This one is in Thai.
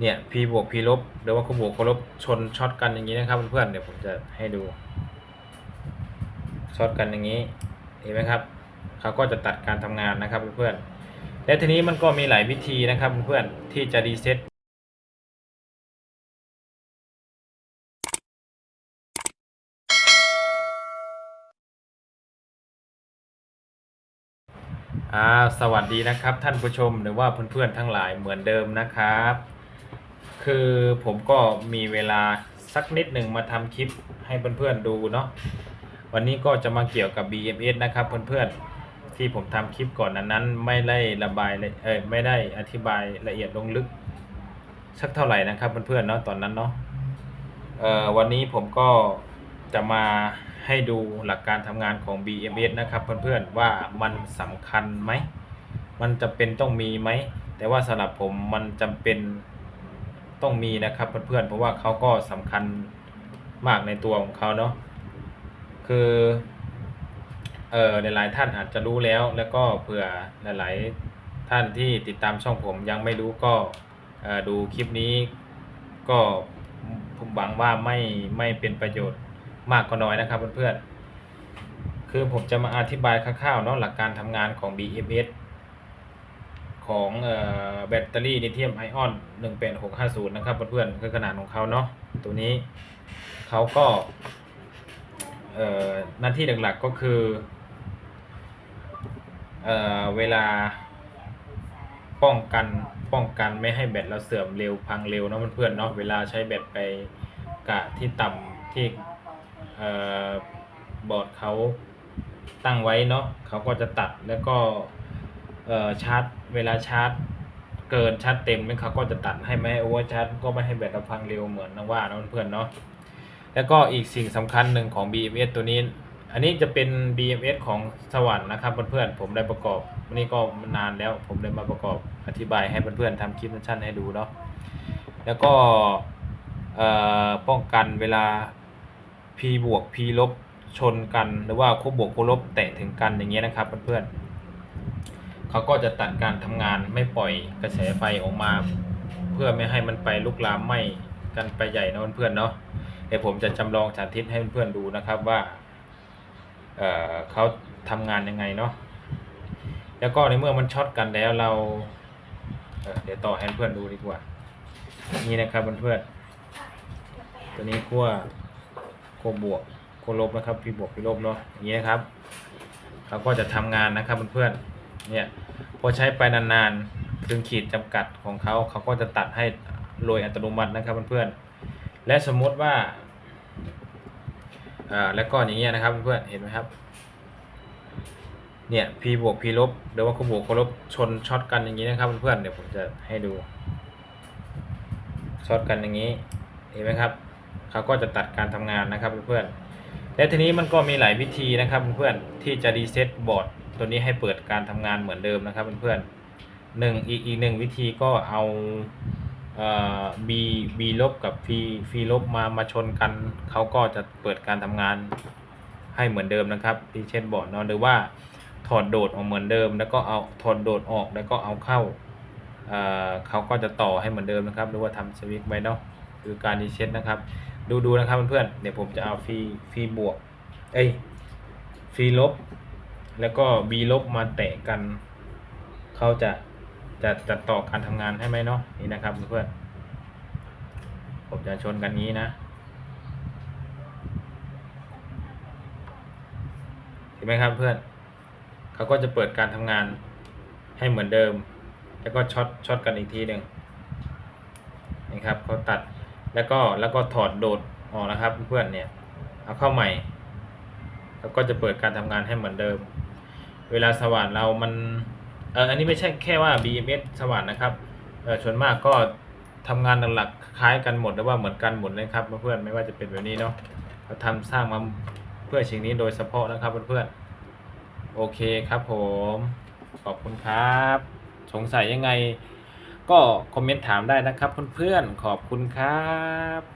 เนี่ย p บวก p ลบหรือว่าคูบวกคูลบชนช็อตกันอย่างนี้นะครับเพื่อนๆเดี๋ยวผมจะให้ดูช็อตกันอย่างนี้เห็นไหมครับเขาก็จะตัดการทำงานนะครับเพื่อนๆและทีนี้มันก็มีหลายวิธีนะครับเพื่อนๆที่จะรีเซ็ตสวัสดีนะครับท่านผู้ชมหรือว่าเพื่อนๆทั้งหลายเหมือนเดิมนะครับ คือผมก็มีเวลาสักนิดหนึ่งมาทำคลิปให้เพื่อนๆดูเนาะวันนี้ก็จะมาเกี่ยวกับ BMS นะครับ เพื่อนๆที่ผมทำคลิปก่อนนั้นไม่ได้ระบายเลยเออไม่ได้อธิบายละเอียดลงลึก สักเท่าไหร่นะครับเพื่อนๆเนาะตอนนั้นเนาะเอ่อวันนี้ผมก็จะมาให้ดูหลักการทำงานของ BMS นะครับเพื่อนๆว่ามันสำคัญไหม มันจะเป็นต้องมีไหม แต่ว่าสำหรับผมมันจำเป็น ต้องมีนะครับเพื่อนๆเพราะว่าเขาก็สำคัญมากในตัวของเขาเนาะคือเออหลายๆท่านอาจจะรู้แล้ว แล้วก็เผื่อหลายๆท่านที่ติดตามช่องผมยังไม่รู้ก็เอ่อดูคลิปนี้ ก็ผมหวังว่าไม่ไม่เป็นประโยชน์มากก็น้อยนะครับเพื่อนๆคือผมจะมาอธิบายคร่าวๆเนาะหลักการทำงานของ BMS ของแบตเตอรี่ลิเธียมไอออน18650 นะครับเพื่อนๆคือขนาดของเขาเนาะตัวนี้เขาก็หน้าที่หลักๆก็คือเอเวลาป้องกันป้องกันไม่ให้แบตเราเสื่อมเร็วพังเร็วเนาะเพื่อนๆเนาะเวลาใช้แบตไปกะที่ต่ำที่บอร์ดเขาตั้งไว้เนาะเขาก็จะตัดแล้วก็ชาร์จ เวลาชาร์จเกินชาร์จเต็มเนี่ยเขาก็จะตัดให้ไม่ให้โอเวอร์ชาร์จก็ไม่ให้แบตเราพังเร็วเหมือนนะว่านะเพื่อนๆเนาะแล้วก็อีกสิ่งสำคัญหนึ่งของ BMS ตัวนี้ อันนี้จะเป็น BMS ของสวรรค์นะครับเพื่อนๆผมได้ประกอบวันนี้ก็นานแล้วผมได้มาประกอบอธิบายให้เพื่อนๆทำคลิปสั้นๆให้ดูเนาะแล้วก็ป้องกันเวลา P บวก P ลบชนกันหรือว่าคู่บวกคู่ลบแตะถึงกันอย่างเงี้ยนะครับเพื่อนๆ เขาก็จะตัดการทำงานไม่ปล่อยกระแสไฟออกมา เพื่อไม่ให้มันไปลุกลามไหม้กันไปใหญ่นะเพื่อนๆเนาะเดี๋ยวผมจะจำลองสาธิตให้เพื่อนๆดูนะครับว่าเเขาทำงานยังไงเนาะแล้วก็ในเมื่อมันช็อตกันแล้วเราเเดี๋ยวต่อให้เพื่อนดูดีกว่า นี่นะครับเพื่อนๆตัวนี้ขั้วขั้วบวกขั้วลบนะครับพี่บวกพี่ลบเนาะอย่างนี้นะครับเขาก็จะทำงานนะครับเพื่อนๆ เนี่ยพอใช้ไปนานๆถึงขีดจำกัดของเขาเขาก็จะตัดให้โดยอัตโนมัตินะครับเพื่อนๆและสมมติว่าอ่าแล้วก็อย่างเงี้ยนะครับเพื่อนๆเห็นไหมครับเนี่ย p บวก p ลบหรือว่าคูบวกคูลบชนช็อตกันอย่างนี้นะครับเพื่อนๆเดี๋ยวผมจะให้ดูช็อตกันอย่างนี้เห็นไหมครับเขาก็จะตัดการทำงานนะครับเพื่อนๆและทีนี้มันก็มีหลายวิธีนะครับเพื่อนๆที่จะรีเซ็ตบอร์ด ตัวนี้ให้เปิดการทำงานเหมือนเดิมนะครับเพื่อนๆหนึ่งอีกอีกหนึ่งวิธีก็เอาเอ่อ b b ลบกับ p p ลบมามาชนกันเขาก็จะเปิดการทำงานให้เหมือนเดิมนะครับที่เช่นบอร์ดเนาะหรือว่าถอดโดดออกเหมือนเดิม แล้วก็เอาถอดโดดออกแล้วก็เอาเข้าเอ่อเขาก็จะต่อให้เหมือนเดิมนะครับหรือว่าทำสวิตช์ไว้เนาะคือการรีเซ็ตนะครับ ดูดูนะครับเพื่อนๆเดี๋ยวผมจะเอาฟีฟีบวกเอ้ยฟีลบ แล้วก็ b ลบมาแตะกัน เขาจะจะจะต่อการทำงานให้ไหมเนาะนี่นะครับเพื่อนผมจะชนกันงี้นะเห็นไหมครับเพื่อนเขาก็จะเปิดการทำงานให้เหมือนเดิม แล้วก็ช็อตช็อตกันอีกทีหนึ่งนี่ครับเขาตัดแล้วก็แล้วก็ถอดโดดออกนะครับเพื่อนเนี่ยเอาเข้าใหม่ แล้วก็จะเปิดการทำงานให้เหมือนเดิม เวลาสว่านเรามันเอออันนี้ไม่ใช่แค่ว่า BMS สว่านนะครับเออส่วนมากก็ทำงานหลักๆคล้ายกันหมดหรือว่าเหมือนกันหมดเลยครับเพื่อนๆไม่ว่าจะเป็นแบบนี้เนาะเราทำสร้างมาเพื่อสิ่งนี้โดยเฉพาะนะครับเพื่อนๆโอเคครับผม ขอบคุณครับ สงสัยยังไง ก็คอมเมนต์ถามได้นะครับเพื่อนๆขอบคุณครับ